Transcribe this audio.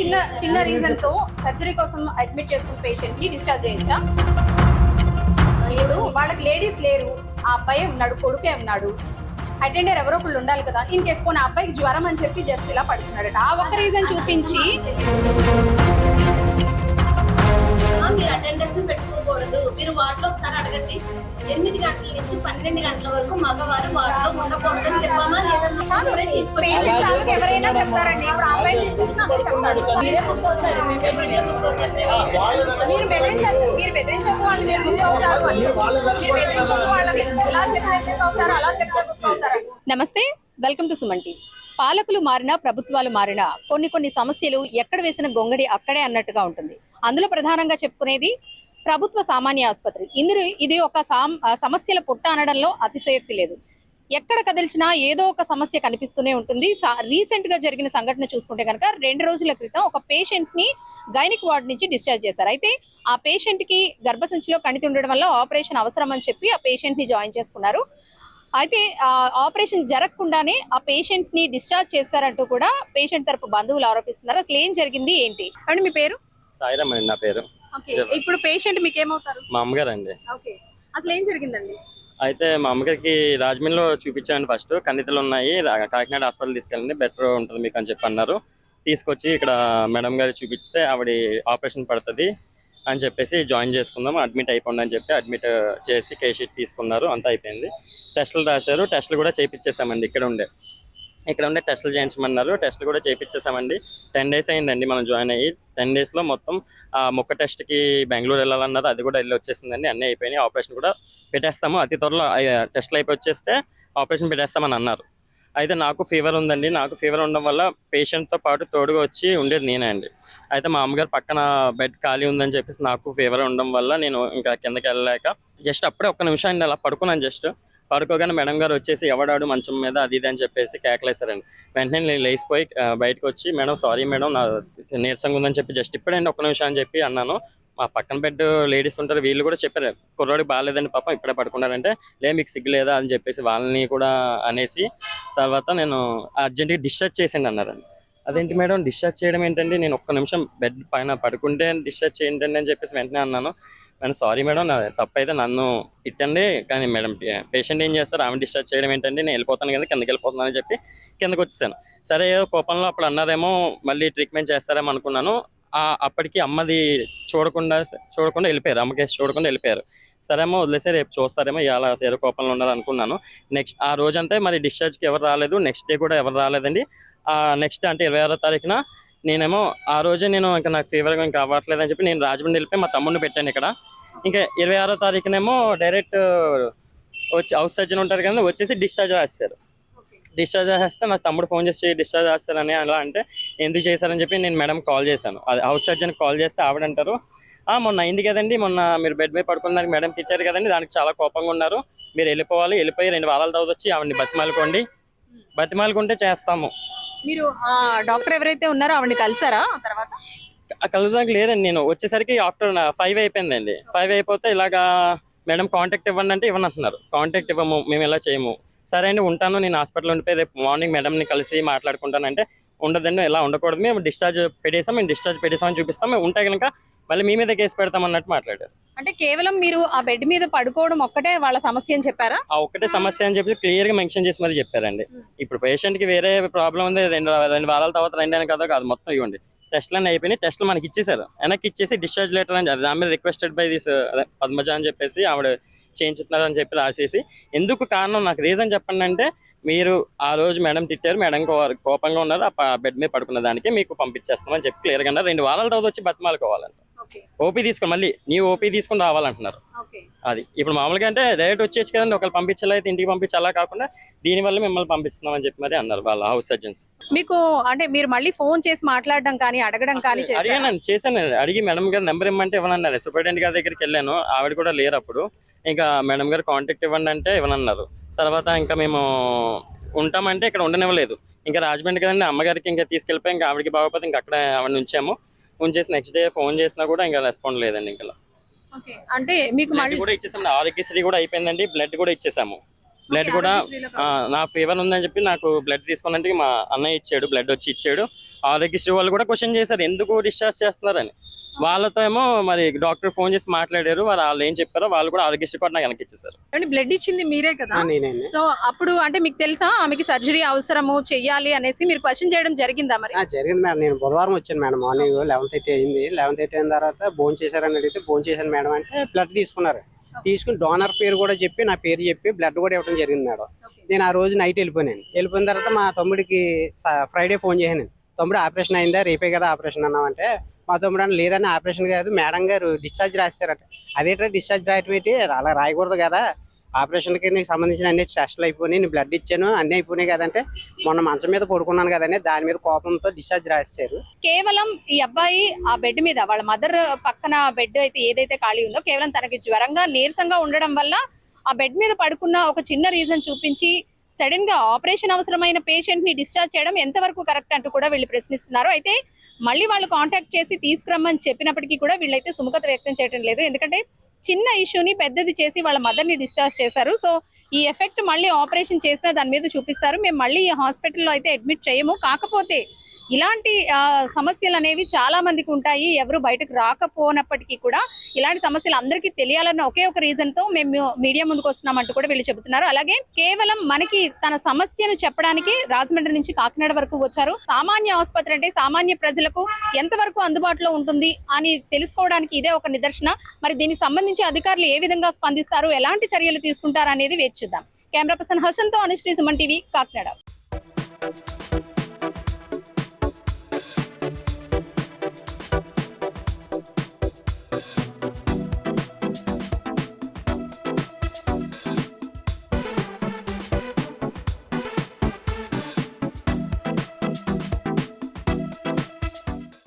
చిన్న చిన్న రీజన్తో సర్జరీ కోసం అడ్మిట్ చేసుకున్న పేషెంట్ని డిశ్చార్జ్ చేయొచ్చా ఇప్పుడు వాళ్ళకి లేడీస్ లేరు ఆ అబ్బాయి ఉన్నాడు కొడుకే ఉన్నాడు. అటెండర్ ఎవరో ఒకళ్ళు ఉండాలి కదా ఇన్ కేసు పోనీ ఆ అబ్బాయికి జ్వరం అని చెప్పి జస్ట్ ఇలా పడుతున్నాడట. ఆ ఒక్క రీజన్ చూపించి పెట్టుకోకూడదు మీరు వార్డులో ఒకసారి అడగండి. ఎనిమిది గంటల నుంచి పన్నెండు గంటల వరకు మగవారు వార్డులో ఉండకూడదని చెప్పామా? లేదన్నా తీసుకొచ్చి పేషెంట్ తాలూకు ఎవరైనా చెప్తారండి. ఇప్పుడు ఆ అబ్బాయిని తీసుకొచ్చిన అదే చెప్తాడు మీరే బుక్ అవుతారు. మీ పేషెంట్లే బుక్ అవుతారు మీరు బెదిరించద్దు మీరు బెదిరించొద్దు వాళ్ళు మీరు బుక్ అవుతారు. అని మీరు బెదిరించొద్దు వాళ్ళకి ఎలా చెప్తే బుక్ అవుతారు అలా చెప్తే బుక్ అవుతారు. నమస్తే వెల్కమ్ టు సుమన్ టీవీ. పాలకులు మారినా ప్రభుత్వాలు మారినా కొన్ని కొన్ని సమస్యలు ఎక్కడ వేసిన గొంగడి అక్కడే అన్నట్టుగా ఉంటుంది. అందులో ప్రధానంగా చెప్పుకునేది ప్రభుత్వ సామాన్య ఆసుపత్రి. ఇందులో ఇది ఒక సమస్యల పుట్ట అనడంలో అతిశయోక్తి లేదు. ఎక్కడ కదిల్చినా ఏదో ఒక సమస్య కనిపిస్తూనే ఉంటుంది. రీసెంట్గా జరిగిన సంఘటన చూసుకుంటే కనుక రెండు రోజుల క్రితం ఒక పేషెంట్ని గైనిక్ వార్డ్ నుంచి డిశ్చార్జ్ చేశారు. అయితే ఆ పేషెంట్కి గర్భసంచిలో కణితి ఉండడం వల్ల ఆపరేషన్ అవసరం అని చెప్పి ఆ పేషెంట్ని జాయిన్ చేసుకున్నారు. అయితే ఆ ఆపరేషన్ జరగకుండానే ఆ పేషెంట్ని డిశ్చార్జ్ చేశారంటూ కూడా పేషెంట్ తరపు బంధువులు ఆరోపిస్తున్నారు. అసలు ఏం జరిగింది ఏంటి? అండి మీ పేరు? సాయిరామ్ అండి నా పేరు. ఓకే ఇప్పుడు పేషెంట్ మీకు ఏమవుతారు మా అమ్మగారు అండి ఓకే. అసలు ఏం జరిగిందండి? అయితే మా అమ్మగారికి రాజమండ్రిలో చూపించాను ఫస్ట్. కందితలు ఉన్నాయి కాకినాడ హాస్పిటల్ తీసుకెళ్ళండి బెటర్ ఉంటుంది మీకు అని చెప్పి అన్నారు. తీసుకొచ్చి ఇక్కడ మేడం గారు చూపిస్తే ఆవిడ ఆపరేషన్ పడుతుంది అని చెప్పేసి జాయిన్ చేసుకుందాం అడ్మిట్ అయిపోండి అని చెప్పి అడ్మిట్ చేసి కేస్ షీట్ తీసుకున్నారు అంతా అయిపోయింది. టెస్టులు రాశారు టెస్టులు కూడా చేయించేసామండి ఇక్కడ ఉండే. ఇక్కడ ఉండే టెస్టులు చేయించమన్నారు. టెస్టులు కూడా చేయించేసామండి టెన్ డేస్ అయిందండి మనం జాయిన్ అయ్యి. టెన్ డేస్లో మొత్తం ఆ మొక్క టెస్ట్కి బెంగళూరు వెళ్ళాలన్నారు. అది కూడా వెళ్ళి వచ్చేసిందండి. అన్నీ అయిపోయినాయి. ఆపరేషన్ కూడా పెట్టేస్తాము. అతి త్వరలో టెస్ట్లు టెస్టులు అయిపోయి వచ్చేస్తే ఆపరేషన్ పెట్టేస్తామని అన్నారు. అయితే నాకు ఫీవర్ ఉందండి. నాకు ఫీవర్ ఉండడం వల్ల పేషెంట్తో పాటు తోడుగా వచ్చి ఉండేది నేనే అండి. అయితే మా అమ్మగారు పక్కన బెడ్ ఖాళీ ఉందని చెప్పేసి నాకు ఫీవర్ ఉండడం వల్ల నేను ఇంకా కిందకి వెళ్ళలేక జస్ట్ అప్పుడే ఒక్క నిమిషం అండి అలా పడుకున్నాను జస్ట్. పడుకోగానే మేడం గారు వచ్చేసి ఎవడాడు మంచం మీద అది ఇది అని చెప్పేసి కేకలేశారండి. వెంటనే నేను లేచిపోయి బయటకు వచ్చి మేడం సారీ మేడం నా నీరసంగా ఉందని చెప్పి జస్ట్ ఇప్పుడండి ఒక్క నిమిషం అని చెప్పి అన్నాను. మా పక్కన బెడ్ లేడీస్ ఉంటారు వీళ్ళు కూడా చెప్పారు కుర్రాడికి బాగాలేదండి పాపం ఇప్పుడే పడుకున్నారంటే లే మీకు సిగ్గు లేదా అని చెప్పేసి వాళ్ళని కూడా అనేసి తర్వాత నేను అర్జెంట్గా డిశ్చార్జ్ చేసిండి అన్నారండి అదేంటి మేడం డిశ్చార్జ్ చేయడం ఏంటండి? నేను ఒక్క నిమిషం బెడ్ పైన పడుకుంటే డిశ్చార్జ్ చేయండి అని చెప్పేసి వెంటనే అన్నాను. మేడం సారీ మేడం నా తప్పు అయితే నన్ను తిట్టండి. కానీ మేడం పేషెంట్ ఏం చేస్తారు? ఆమె డిశ్చార్జ్ చేయడం ఏంటండి? నేను వెళ్ళిపోతాను కదా కిందకి వెళ్ళిపోతున్నాను అని చెప్పి కిందకి వచ్చేసాను. సరే ఏదో కోపంలో అప్పుడు అన్నారేమో మళ్ళీ ట్రీట్మెంట్ చేస్తారేమో అనుకున్నాను. అప్పటికి అమ్మది చూడకుండా చూడకుండా వెళ్ళిపోయారు. అమ్మకేసి చూడకుండా వెళ్ళిపోయారు. సరేమో వదిలేసే రేపు చూస్తారేమో ఇలా ఏదో కోపంలో ఉన్నారు అనుకున్నాను. నెక్స్ట్ ఆ రోజంతా మరి డిశ్చార్జ్కి ఎవరు రాలేదు నెక్స్ట్ డే కూడా ఎవరు రాలేదండి. నెక్స్ట్ అంటే ఇరవై ఆరో తారీఖున నేనేమో ఆ రోజే నేను ఇంకా నాకు ఫీవర్గా ఇంకా అవ్వట్లేదు అని చెప్పి నేను రాజమండ్రి వెళ్ళిపోయి మా తమ్ముడిని పెట్టాను ఇక్కడ. ఇంకా ఇరవై ఆరో తారీఖునేమో డైరెక్ట్ వచ్చి హౌస్ సర్జన్ ఉంటారు కదా వచ్చేసి డిశ్చార్జ్ రాశారు డిశ్చార్జ్ చేస్తే నాకు తమ్ముడు ఫోన్ చేసి డిశ్చార్జ్ చేస్తారని అలా అంటే ఎందుకు చేశారని చెప్పి నేను మేడం కాల్ చేశాను. అది హౌస్ సర్జన్ కాల్ చేస్తే ఆవిడ అంటారు "ఆ, మొన్న అయింది కదండి మొన్న మీరు బెడ్ మీద పడుకున్నానికి మేడం తిట్టారు కదండి దానికి చాలా కోపంగా ఉన్నారు మీరు వెళ్ళిపోవాలి వెళ్ళిపోయి రెండు వారాల తర్వాత వచ్చి ఆవిడని బతిమాలుకోండి బతిమాలుకుంటే చేస్తాము. మీరు ఆ డాక్టర్ ఎవరైతే ఉన్నారో ఆవిడని కలిసారా తర్వాత? క- కలుగుదానికి లేదండి నేను. వచ్చేసరికి ఆఫ్టర్ ఫైవ్ అయిపోయిందండి. ఫైవ్ అయిపోతే ఇలాగా మేడం కాంటాక్ట్ ఇవ్వండి అంటే ఇవ్వను అంటున్నారు కాంటాక్ట్ ఇవ్వము మేము ఇలా చేయము. సరే అండి ఉంటాను. నేను హాస్పిటల్ ఉండిపోయి రేపు మార్నింగ్ మేడంని కలిసి మాట్లాడుకుంటానంటే ఉండదండి ఇలా ఉండకూడదు. మేము డిశ్చార్జ్ పెట్టేసాం మేము డిశ్చార్జ్ పెట్టేసామని చూపిస్తాం. మేము ఉంటే కనుక మళ్ళీ మీ మీద కేసు పెడతాం అన్నట్టు మాట్లాడారు. అంటే కేవలం మీరు ఆ బెడ్ మీద పడుకోవడం ఒక్కటే వాళ్ళ సమస్య అని చెప్పారా? ఆ ఒక్కటే సమస్య అని చెప్పి క్లియర్గా మెన్షన్ చేసి మరి చెప్పారండి. ఇప్పుడు పేషెంట్కి వేరే ప్రాబ్లం ఉంది. రెండు రెండు వారాల తర్వాత రెండు అని కదా కాదు. మొత్తం ఇవ్వండి. టెస్ట్లు అన్నీ అయిపోయినాయి. టెస్ట్లు మనకి ఇచ్చేసారు వెనక్కి ఇచ్చేసి డిశ్చార్జ్ లెటర్ అని అది ఆమె రిక్వెస్టెడ్ బై దిస్ పద్మజ అని చెప్పేసి ఆవిడ చేయించుతున్నారు అని చెప్పి రాసేసి ఎందుకు కారణం నాకు రీజన్ చెప్పండి అంటే మీరు ఆ రోజు మేడం తిట్టారు మేడం కోపంగా ఉన్నారు ఆ బెడ్ మీద పడుకున్న దానికి మీకు పంపించేస్తామని చెప్పి క్లియర్గా రెండు వారాల తర్వాత వచ్చి బతిమాలుకోవాలంట. ఓపీ తీసుకొని మళ్ళీ నీ ఓపీ తీసుకొని రావాలంటున్నారు. అది ఇప్పుడు మామూలుగా అంటే డైరెక్ట్ వచ్చేసి కదండి ఒకళ్ళు పంపించాలి అయితే ఇంటికి పంపించి అలా కాకుండా దీనివల్ల మిమ్మల్ని పంపిస్తున్నాం అని చెప్పి మరి అన్నారు వాళ్ళ హౌస్ సర్జన్స్ మీకు అంటే మీరు మళ్ళీ ఫోన్ చేసి మాట్లాడడం కానీ అడగడం కానీ? అడిగాను చేశాను అడిగి మేడం గారు నెంబర్ ఇవ్వమంటే ఇవ్వనన్నారు. సూపరింటెండెంట్ గారి దగ్గరికి వెళ్ళాను. ఆవిడ కూడా లేరు అప్పుడు. ఇంకా మేడం గారు కాంటాక్ట్ ఇవ్వండి అంటే ఇవ్వనన్నారు. తర్వాత ఇంకా మేము ఉంటామంటే ఇక్కడ ఉండనివ్వలేదు. ఇంకా రాజమండ్రి కదండి అమ్మగారికి ఇంకా తీసుకెళ్ళిపోయి ఇంకా ఆవిడకి బాగోపోతే ఇంకా అక్కడ ఆవిడ ఉంచాము ఉంచేసి నెక్స్ట్ డే ఫోన్ చేసినా కూడా ఇంకా రెస్పాండ్ లేదండి ఇంకా అంటే మీకు కూడా ఇచ్చేసాము ఆరోగ్యశ్రీ కూడా అయిపోయిందండి. బ్లడ్ కూడా ఇచ్చేసాము. బ్లడ్ కూడా నా ఫీవర్ ఉందని చెప్పి నాకు బ్లడ్ తీసుకోవాలంటే మా అన్నయ్య ఇచ్చాడు బ్లడ్ వచ్చి ఇచ్చాడు. ఆరోగ్యశ్రీ వాళ్ళు కూడా క్వశ్చన్ చేశారు ఎందుకు డిశ్చార్జ్ చేస్తున్నారని? వాళ్ళతో ఏమో మరి డాక్టర్ ఫోన్ చేసి మాట్లాడారు. మరి వాళ్ళు ఏం చెప్పారో వాళ్ళు కూడా ఆరోగ్యశ్రీ కూడా నాకు వెనక్కి ఇచ్చేసారు అంటే బ్లడ్ ఇచ్చింది మీరే కదా? సో అప్పుడు అంటే మీకు తెలుసా ఆమెకి సర్జరీ అవసరము చెయ్యాలి అనేసి మీరు క్వశ్చన్ చేయడం జరిగిందా మరి? ఆ, జరిగింది మేడం. నేను బుధవారం వచ్చాను మేడం. మార్నింగ్ లెవెన్ థర్టీ అయింది. లెవెన్ థర్టీ అయిన తర్వాత భోజనం చేశారని అడిగితే భోజనం చేశాను మేడం అంటే బ్లడ్ తీసుకున్నారు. తీసుకుని డోనర్ పేరు కూడా చెప్పి నా పేరు చెప్పి బ్లడ్ కూడా ఇవ్వడం జరిగింది మేడం. నేను ఆ రోజు నైట్ వెళ్ళిపోయాను. వెళ్ళిపోయిన తర్వాత మా తమ్ముడికి ఫ్రైడే ఫోన్ చేశాను తమ్ముడు ఆపరేషన్ అయిందా? రేపే కదా ఆపరేషన్ అన్నామంటే మా తమ్ముడు లేదని ఆపరేషన్ కాదు మేడం గారు డిశ్చార్జ్ రాశారట. అదేంటే డిశ్చార్జ్ రాయటం ఏంటి అలా రాయకూడదు కదా. ఆపరేషన్కి నీకు సంబంధించిన అన్ని టెస్టులు అయిపోయినాయి నేను బ్లడ్ ఇచ్చాను అన్ని అయిపోయినాయి కదంటే మొన్న మంచం మీద పడుకున్నాను కదండి దాని మీద కోపంతో డిశ్చార్జ్ రాశారు. కేవలం ఈ అబ్బాయి ఆ బెడ్ మీద వాళ్ళ మదర్ పక్కన బెడ్ అయితే ఏదైతే ఖాళీ ఉందో కేవలం తనకి జ్వరంగా నీరసంగా ఉండడం వల్ల ఆ బెడ్ మీద పడుకున్న ఒక చిన్న రీజన్ చూపించి సడన్గా ఆపరేషన్ అవసరమైన పేషెంట్ని డిశ్చార్జ్ చేయడం ఎంతవరకు కరెక్ట్ అంటూ కూడా వీళ్ళు ప్రశ్నిస్తున్నారు. అయితే మళ్ళీ వాళ్ళు కాంటాక్ట్ చేసి తీసుకురమ్మని చెప్పినప్పటికీ కూడా వీళ్ళైతే సుముఖత వ్యక్తం చేయడం లేదు. ఎందుకంటే చిన్న ఇష్యూని పెద్దది చేసి వాళ్ళ మదర్ని డిశ్చార్జ్ చేశారు. సో ఈ ఎఫెక్ట్ మళ్ళీ ఆపరేషన్ చేసినా దాని మీద చూపిస్తారు. మేము మళ్ళీ ఈ హాస్పిటల్లో అయితే అడ్మిట్ చేయము. కాకపోతే ఇలాంటి సమస్యలు అనేవి చాలా మందికి ఉంటాయి. ఎవరు బయటకు రాకపోనప్పటికీ కూడా ఇలాంటి సమస్యలు అందరికీ తెలియాలన్న ఒకే ఒక రీజన్తో మేము మీడియా ముందుకు వస్తున్నామంటూ కూడా వీళ్ళు చెబుతున్నారు. అలాగే కేవలం మనకి తన సమస్యను చెప్పడానికి రాజమండ్రి నుంచి కాకినాడ వరకు వచ్చారు. సామాన్య ఆసుపత్రి అంటే సామాన్య ప్రజలకు ఎంతవరకు అందుబాటులో ఉంటుంది అని తెలుసుకోవడానికి ఇదే ఒక నిదర్శన. మరి దీనికి సంబంధించి అధికారులు ఏ విధంగా స్పందిస్తారు? ఎలాంటి చర్యలు తీసుకుంటారు అనేది వేచి చూద్దాం. కెమెరా పర్సన్ హసన్తో అనుశ్రీ సుమన్ టీవీ కాకినాడ.